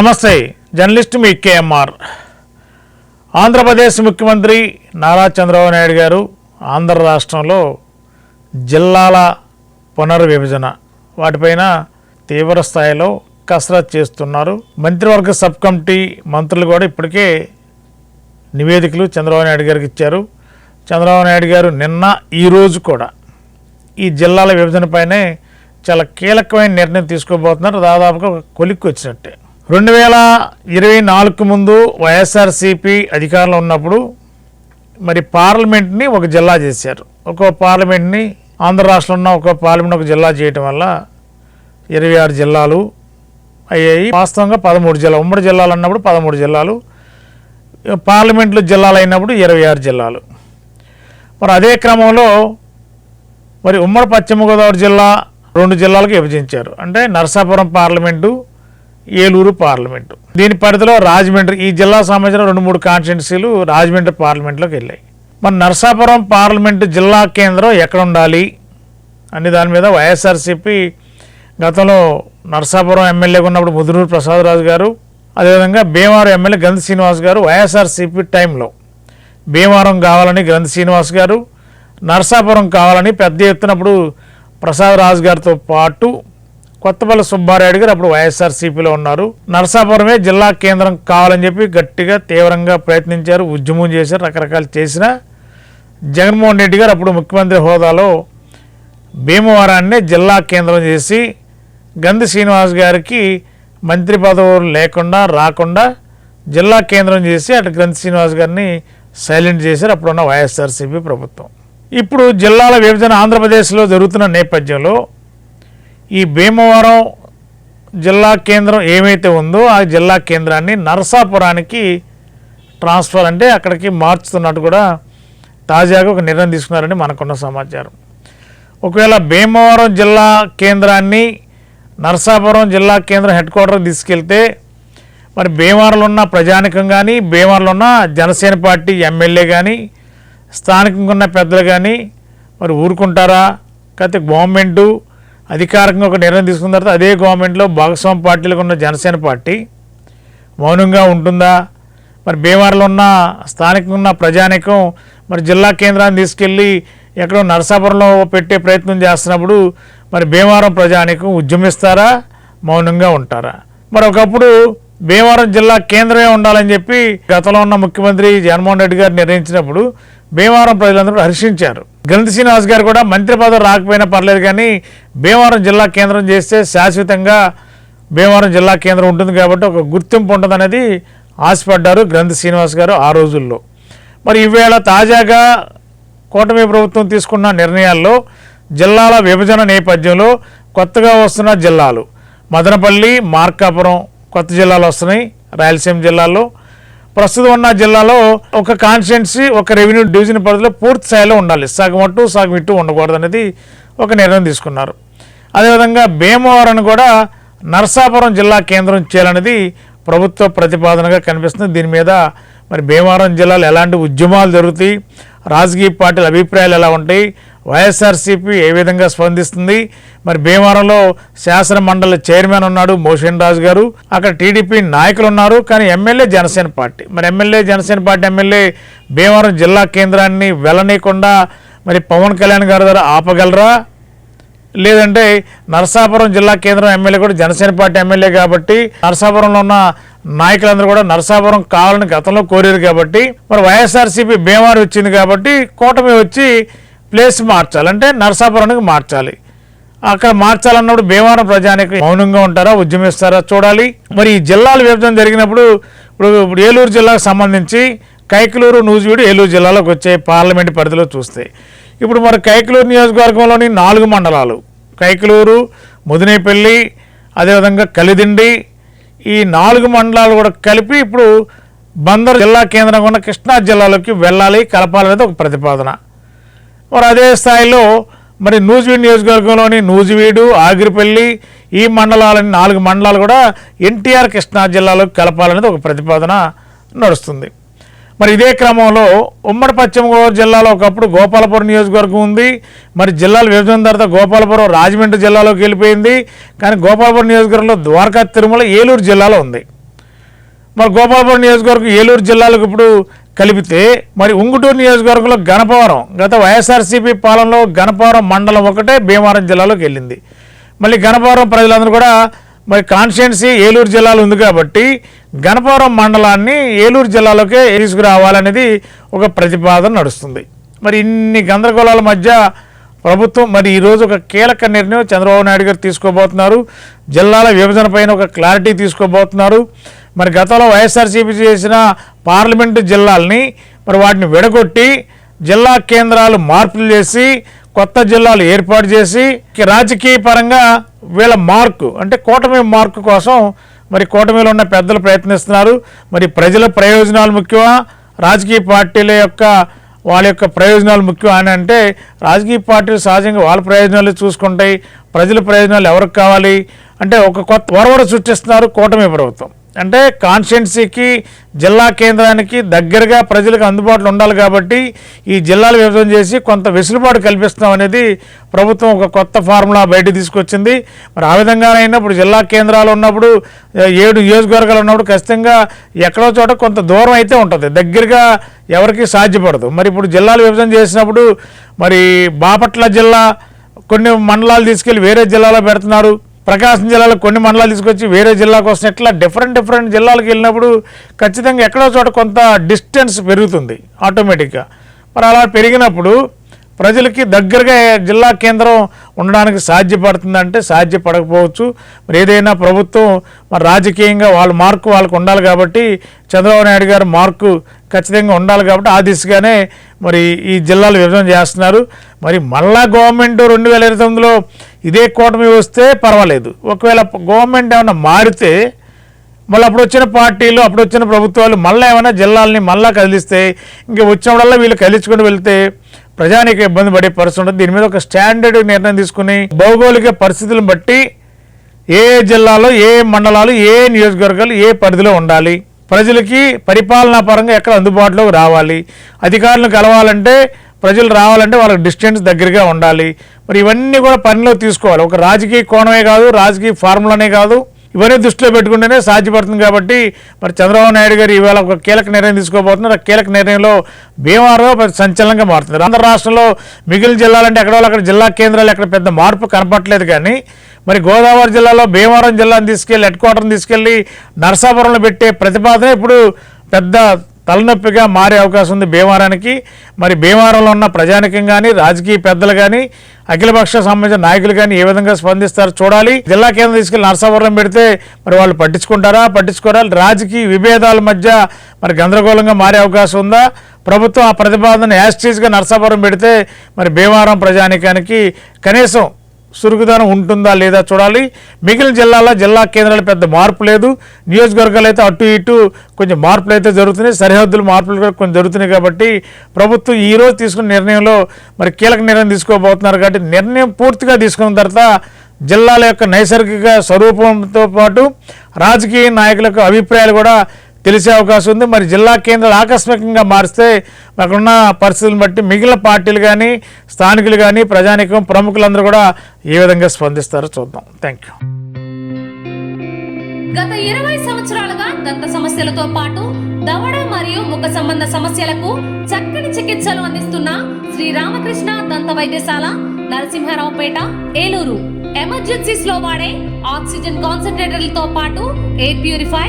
నమస్తే. జర్నలిస్ట్ మీ కేఎంఆర్. ఆంధ్రప్రదేశ్ ముఖ్యమంత్రి నారా చంద్రబాబు నాయుడు గారు ఆంధ్ర రాష్ట్రంలో జిల్లాల పునర్విభజన వాటిపైన తీవ్ర స్థాయిలో కసరత్ చేస్తున్నారు. మంత్రివర్గ సబ్ కమిటీ మంత్రులు కూడా ఇప్పటికే నివేదికలు చంద్రబాబు నాయుడు గారికి ఇచ్చారు. చంద్రబాబు నాయుడు గారు నిన్న ఈరోజు కూడా ఈ జిల్లాల విభజనపైనే చాలా కీలకమైన నిర్ణయం తీసుకోబోతున్నారు. దాదాపుగా కొలిక్కి వచ్చినట్టే. రెండు వేల ఇరవై నాలుగు ముందు వైఎస్ఆర్సిపి అధికారంలో ఉన్నప్పుడు మరి పార్లమెంట్ని ఒక జిల్లా చేశారు. ఒక్కో పార్లమెంట్ని ఆంధ్ర రాష్ట్రంలో ఉన్న ఒక పార్లమెంట్ ఒక జిల్లా చేయటం వల్ల ఇరవై ఆరు జిల్లాలు అయ్యాయి. వాస్తవంగా పదమూడు జిల్లాలు ఉమ్మడి జిల్లాలు అన్నప్పుడు పదమూడు జిల్లాలు పార్లమెంట్లు జిల్లాలు అయినప్పుడు ఇరవై ఆరు జిల్లాలు. మరి అదే క్రమంలో మరి ఉమ్మడి పశ్చిమ గోదావరి జిల్లా రెండు జిల్లాలకు విభజించారు. అంటే నరసాపురం పార్లమెంటు ఏలూరు పార్లమెంటు. దీని పరిధిలో రాజమండ్రి ఈ జిల్లా సంబంధించిన రెండు మూడు కాన్స్టిట్యున్సీలు రాజమండ్రి పార్లమెంట్లోకి వెళ్ళాయి. మన నరసాపురం పార్లమెంటు జిల్లా కేంద్రం ఎక్కడ ఉండాలి అనే దాని మీద వైఎస్ఆర్సీపీ గతంలో నరసాపురం ఎమ్మెల్యేగా ఉన్నప్పుడు ముదునూరు ప్రసాదరాజు గారు అదేవిధంగా భీమవరం ఎమ్మెల్యే గ్రంథి శ్రీనివాస్ గారు వైఎస్ఆర్సీపీ టైంలో. భీమవరం కావాలని గ్రంథి శ్రీనివాస్ గారు నరసాపురం కావాలని పెద్ద ఎత్తునప్పుడు ప్రసాద్ రాజు గారితో పాటు కొత్తపల్లి సుబ్బారాయుడు గారు అప్పుడు వైఎస్ఆర్సీపీలో ఉన్నారు. నరసాపురమే జిల్లా కేంద్రం కావాలని చెప్పి గట్టిగా తీవ్రంగా ప్రయత్నించారు ఉద్యమం చేశారు రకరకాలు చేసిన జగన్మోహన్ రెడ్డి గారు అప్పుడు ముఖ్యమంత్రి హోదాలో భీమవరాన్నే జిల్లా కేంద్రం చేసి గంధి శ్రీనివాస్ గారికి మంత్రి పదవులు లేకుండా రాకుండా జిల్లా కేంద్రం చేసి అటు గంధి శ్రీనివాస్ గారిని సైలెంట్ చేశారు అప్పుడున్న వైఎస్ఆర్సీపీ ప్రభుత్వం. ఇప్పుడు జిల్లాల విభజన ఆంధ్రప్రదేశ్లో జరుగుతున్న నేపథ్యంలో ఈ భీమవరం జిల్లా కేంద్రం ఏమైతే ఉందో ఆ జిల్లా కేంద్రాన్ని నరసాపురానికి ట్రాన్స్ఫర్ అంటే అక్కడికి మార్చుతున్నట్టు కూడా తాజాగా ఒక నిర్ణయం తీసుకున్నారని మనకున్న సమాచారం. ఒకవేళ భీమవరం జిల్లా కేంద్రాన్ని నరసాపురం జిల్లా కేంద్రం హెడ్ క్వార్టర్కి తీసుకెళ్తే మరి భీమవరంలో ఉన్న ప్రజానికం కానీ భీమవరంలో ఉన్న జనసేన పార్టీ ఎమ్మెల్యే కానీ స్థానికంగా ఉన్న పెద్దలు కానీ మరి ఊరుకుంటారా? కాకపోతే గవర్నమెంటు అధికారికంగా ఒక నిర్ణయం తీసుకున్న తర్వాత అదే గవర్నమెంట్లో భాగస్వామి పార్టీలకు ఉన్న జనసేన పార్టీ మౌనంగా ఉంటుందా? మరి భీమవరంలో ఉన్న స్థానికంగా ఉన్న ప్రజానికం మరి జిల్లా కేంద్రాన్ని తీసుకెళ్ళి ఎక్కడో నరసాపురంలో పెట్టే ప్రయత్నం చేస్తున్నప్పుడు మరి భీమవరం ప్రజానికం ఉద్యమిస్తారా? మౌనంగా ఉంటారా? మరి ఒకప్పుడు భీమవరం జిల్లా కేంద్రమే ఉండాలని చెప్పి గతంలో ఉన్న ముఖ్యమంత్రి జగన్మోహన్ రెడ్డి గారు నిర్ణయించినప్పుడు భీమవరం ప్రజలందరూ హర్షించారు. గణిత శ్రీనివాస్ గారు కూడా మంత్రి పదవి రాకపోయినా పర్లేదు కానీ భీమవరం జిల్లా కేంద్రం చేస్తే శాశ్వతంగా భీమవరం జిల్లా కేంద్రం ఉంటుంది కాబట్టి ఒక గుర్తింపు ఉంటుంది అనేది ఆశపడ్డారు గ్రంథి శ్రీనివాస్ గారు ఆ రోజుల్లో. మరి ఈవేళ తాజాగా కూటమి ప్రభుత్వం తీసుకున్న నిర్ణయాల్లో జిల్లాల విభజన నేపథ్యంలో కొత్తగా వస్తున్న జిల్లాలు. మదనపల్లి మార్కాపురం కొత్త జిల్లాలు వస్తున్నాయి. రాయలసీమ జిల్లాలో ప్రస్తుతం ఉన్న జిల్లాలో ఒక కాన్స్టిట్యున్సీ ఒక రెవెన్యూ డివిజన్ పరిధిలో పూర్తి స్థాయిలో ఉండాలి. సగం అటు సగం ఇటు ఉండకూడదు అనేది ఒక నిర్ణయం తీసుకున్నారు. అదేవిధంగా భీమవరం కూడా నరసాపురం జిల్లా కేంద్రం చేయాలనేది ప్రభుత్వ ప్రతిపాదనగా కనిపిస్తుంది. దీని మీద మరి భీమవరం జిల్లాలో ఎలాంటి ఉద్యమాలు జరుగుతాయి? రాజకీయ పార్టీల అభిప్రాయాలు ఎలా ఉంటాయి? వైఎస్ఆర్సీపీ ఏ విధంగా స్పందిస్తుంది? మరి భీమవరంలో శాసన మండలి చైర్మన్ ఉన్నాడు మోషన్ రాజు గారు. అక్కడ టీడీపీ నాయకులు ఉన్నారు కానీ ఎమ్మెల్యే జనసేన పార్టీ. మరి MLA Janasena party MLA Bhimavaram జిల్లా కేంద్రాన్ని వెళ్ళనీయకుండా మరి పవన్ కళ్యాణ్ గారి ద్వారా ఆపగలరా? లేదంటే నరసాపురం జిల్లా కేంద్రం ఎమ్మెల్యే కూడా జనసేన పార్టీ ఎమ్మెల్యే కాబట్టి నరసాపురంలో ఉన్న నాయకులందరూ కూడా నరసాపురం కావాలని గతంలో కోరారు కాబట్టి మరి వైఎస్ఆర్సీపీ భీమవరం వచ్చింది కాబట్టి కూటమి వచ్చి ప్లేస్ మార్చాలి. అంటే నరసాపురానికి మార్చాలి. అక్కడ మార్చాలన్నప్పుడు భీమవరం ప్రజానికి మౌనంగా ఉంటారా ఉద్యమిస్తారా చూడాలి. మరి ఈ జిల్లాల విభజన జరిగినప్పుడు ఇప్పుడు ఇప్పుడు ఏలూరు జిల్లాకు సంబంధించి కైకలూరు నూజివీడు ఏలూరు జిల్లాలోకి వచ్చే పార్లమెంట్ పరిధిలో చూస్తే ఇప్పుడు మరి కైకలూరు నియోజకవర్గంలోని నాలుగు మండలాలు కైకలూరు ముదినేపల్లి అదేవిధంగా కలిదిండి ఈ నాలుగు మండలాలు కూడా కలిపి ఇప్పుడు బందర్ జిల్లా కేంద్రంగా ఉన్న కృష్ణా జిల్లాలోకి వెళ్ళాలి కలపాలనేది ఒక ప్రతిపాదన. మరి అదే స్థాయిలో మరి నూజివీడు నియోజకవర్గంలోని నూజివీడు ఆగిరిపల్లి ఈ మండలాలని నాలుగు మండలాలు కూడా ఎన్టీఆర్ కృష్ణా జిల్లాలోకి కలపాలనేది ఒక ప్రతిపాదన నడుస్తుంది. మరి ఇదే క్రమంలో ఉమ్మడి పశ్చిమ గోదావరి జిల్లాలో ఒకప్పుడు గోపాలపురం నియోజకవర్గం ఉంది. మరి జిల్లాల విభజన తర్వాత గోపాలపురం రాజమండ్రి జిల్లాలోకి వెళ్ళిపోయింది. కానీ గోపాలపురం నియోజకవర్గంలో ద్వారకా తిరుమల ఏలూరు జిల్లాలో ఉంది. మరి గోపాలపురం నియోజకవర్గం ఏలూరు జిల్లాలకు ఇప్పుడు కలిపితే మరి ఉంగుటూరు నియోజకవర్గంలో గణపవరం గత వైఎస్ఆర్సీపీ పాలనలో గణపవరం మండలం ఒకటే భీమవరం జిల్లాలోకి వెళ్ళింది. మళ్ళీ గణపవరం ప్రజలందరూ కూడా మరి కాన్స్టిట్యున్సీ ఏలూరు జిల్లాలో ఉంది కాబట్టి గణపవరం మండలాన్ని ఏలూరు జిల్లాలోకే తీసుకురావాలనేది ఒక ప్రతిపాదన నడుస్తుంది. మరి ఇన్ని గందరగోళాల మధ్య ప్రభుత్వం మరి ఈరోజు ఒక కీలక నిర్ణయం చంద్రబాబు నాయుడు గారు తీసుకోబోతున్నారు. జిల్లాల విభజన పైన ఒక క్లారిటీ తీసుకోబోతున్నారు. మరి గతంలో వైఎస్ఆర్సీపీ చేసిన పార్లమెంటు జిల్లాల్ని మరి వాటిని విడగొట్టి జిల్లా కేంద్రాలు మార్పులు చేసి కొత్త జిల్లాలు ఏర్పాటు చేసి రాజకీయ పరంగా వీళ్ళ మార్కు అంటే కూటమి మార్కు కోసం మరి కూటమిలో ఉన్న పెద్దలు ప్రయత్నిస్తున్నారు. మరి ప్రజల ప్రయోజనాలు ముఖ్యమా? రాజకీయ పార్టీల యొక్క వాళ్ళ యొక్క ప్రయోజనాలు ముఖ్యం అని అంటే రాజకీయ పార్టీలు సహజంగా వాళ్ళ ప్రయోజనాలు చూసుకుంటాయి ప్రజల ప్రయోజనాలు ఎవరికి కావాలి? అంటే ఒక కొత్త వరవర సృష్టిస్తున్నారు కూటమి ప్రభుత్వం. అంటే కాన్స్టిట్యున్సీకి జిల్లా కేంద్రానికి దగ్గరగా ప్రజలకు అందుబాటులో ఉండాలి కాబట్టి ఈ జిల్లాలు విభజన చేసి కొంత వెసులుబాటు కల్పిస్తాం అనేది ప్రభుత్వం ఒక కొత్త ఫార్ములా బయట తీసుకొచ్చింది. మరి ఆ విధంగానైనా ఇప్పుడు జిల్లా కేంద్రాలు ఉన్నప్పుడు ఏడు నియోజకవర్గాలు ఉన్నప్పుడు ఖచ్చితంగా ఎక్కడో చోట కొంత దూరం అయితే ఉంటుంది. దగ్గరగా ఎవరికి సాధ్యపడదు. మరి ఇప్పుడు జిల్లాలు విభజన చేసినప్పుడు మరి బాపట్ల జిల్లా కొన్ని మండలాలు తీసుకెళ్ళి వేరే జిల్లాలో పెడుతున్నారు. ప్రకాశం జిల్లాలో కొన్ని మండలాలు తీసుకొచ్చి వేరే జిల్లాకు వస్తే ఇట్లా డిఫరెంట్ డిఫరెంట్ జిల్లాలకు వెళ్ళినప్పుడు ఖచ్చితంగా ఎక్కడో చోట కొంత డిస్టెన్స్ పెరుగుతుంది ఆటోమేటిక్గా మరి అలా పెరిగినప్పుడు ప్రజలకి దగ్గరగా జిల్లా కేంద్రం ఉండడానికి సాధ్యపడుతుందంటే సాధ్యపడకపోవచ్చు. మరి ఏదైనా ప్రభుత్వం మరి రాజకీయంగా వాళ్ళ మార్కు వాళ్ళకు ఉండాలి కాబట్టి చంద్రబాబు నాయుడు గారు మార్కు ఖచ్చితంగా ఉండాలి కాబట్టి ఆ దిశగానే మరి ఈ జిల్లాలు విభజన చేస్తున్నారు. మరి మళ్ళా గవర్నమెంట్ రెండు వేల ఇరవై తొమ్మిదిలో ఇదే కూటమి వస్తే పర్వాలేదు. ఒకవేళ గవర్నమెంట్ ఏమైనా మారితే మళ్ళీ అప్పుడు వచ్చిన పార్టీలు అప్పుడు వచ్చిన ప్రభుత్వాలు మళ్ళీ ఏమైనా జిల్లాలని మళ్ళీ కదిలిస్తే ఇంకా వచ్చినప్పుడల్లా వీళ్ళు కదిలించుకొని వెళ్తే ప్రజానికి ఇబ్బంది పడే పరిస్థితి ఉంటుంది. దీని మీద ఒక స్టాండర్డ్ నిర్ణయం తీసుకుని భౌగోళిక పరిస్థితులను బట్టి ఏ జిల్లాలో ఏ మండలాలు ఏ ఏ నియోజకవర్గాలు ఏ పరిధిలో ఉండాలి. ప్రజలకి పరిపాలనా పరంగా ఎక్కడ అందుబాటులోకి రావాలి. అధికారులను కలవాలంటే ప్రజలు రావాలంటే వాళ్ళకి డిస్టెన్స్ దగ్గరగా ఉండాలి. మరి ఇవన్నీ కూడా పనిలో తీసుకోవాలి. ఒక రాజకీయ కోణమే కాదు రాజకీయ ఫార్ములానే కాదు. ఇవన్నీ దృష్టిలో పెట్టుకుంటేనే సాధ్యపడుతుంది కాబట్టి మరి చంద్రబాబు నాయుడు గారు ఈవేళ ఒక కీలక నిర్ణయం తీసుకోబోతున్నారు. ఆ కీలక నిర్ణయంలో భీమవరం సంచలనంగా మారుతుంది. ఆంధ్ర రాష్ట్రంలో మిగిలిన జిల్లాలంటే ఎక్కడ వాళ్ళు అక్కడ జిల్లా కేంద్రాలు ఎక్కడ పెద్ద మార్పు కనపట్లేదు కానీ మరి గోదావరి జిల్లాలో భీమవరం జిల్లాను తీసుకెళ్ళి హెడ్ క్వార్టర్ని తీసుకెళ్ళి నర్సాపురంలో పెట్టే ప్రతిపాదన ఇప్పుడు పెద్ద తలనొప్పిగా మారే అవకాశం ఉంది భీమవరానికి. మరి భీమవరంలో ఉన్న ప్రజానికం కానీ రాజకీయ పెద్దలు కానీ అఖిలపక్ష సంబంధించిన నాయకులు కానీ ఏ విధంగా స్పందిస్తారో చూడాలి. జిల్లా కేంద్రం తీసుకెళ్ళి నరసాపురం పెడితే మరి వాళ్ళు పట్టించుకుంటారా? పట్టించుకోరా? రాజకీయ విభేదాల మధ్య మరి గందరగోళంగా మారే అవకాశం ఉందా? ప్రభుత్వం ఆ ప్రతిపాదన యాస్టీజ్గా నరసాపురం పెడితే మరి భీమవరం ప్రజానికానికి కనీసం చురుకుదనం ఉంటుందా లేదా చూడాలి. మిగిలిన జిల్లాలో జిల్లా కేంద్రాలు పెద్ద మార్పు లేదు. నియోజకవర్గాలు అయితే అటు ఇటు కొంచెం మార్పులు అయితే జరుగుతున్నాయి. సరిహద్దులు మార్పులు కూడా కొంచెం జరుగుతున్నాయి కాబట్టి ప్రభుత్వం ఈ రోజు తీసుకున్న నిర్ణయంలో మరి కీలక నిర్ణయం తీసుకోబోతున్నారు కాబట్టి నిర్ణయం పూర్తిగా తీసుకున్న తర్వాత జిల్లాల యొక్క నైసర్గిక స్వరూపంతో పాటు రాజకీయ నాయకుల అభిప్రాయాలు కూడా తెలిసే అవకాశం ఉంది. మరి జిల్లా కేంద్రాలు ఆకస్మికంగా మారిస్తే అక్కడున్న పరిస్థితులను బట్టి మిగిలిన పార్టీలు కానీ స్థానికులు కానీ ప్రజానికం ప్రముఖులందరూ కూడా ఏ విధంగా స్పందిస్తారో చూద్దాం. థ్యాంక్ యూ గత ఇరవై సంవత్సరాలుగా దంత సమస్యలతో పాటు దవడ మరియు ముఖ సంబంధ సమస్యలకు చక్కని చికిత్సలు అందిస్తున్న శ్రీ రామకృష్ణ దంత వైద్యశాల నరసింహారావుపేట ఏలూరు. ఎమర్జెన్సీస్లో వాడే ఆక్సిజన్ కాన్సన్ట్రేటర్లతో పాటు air purify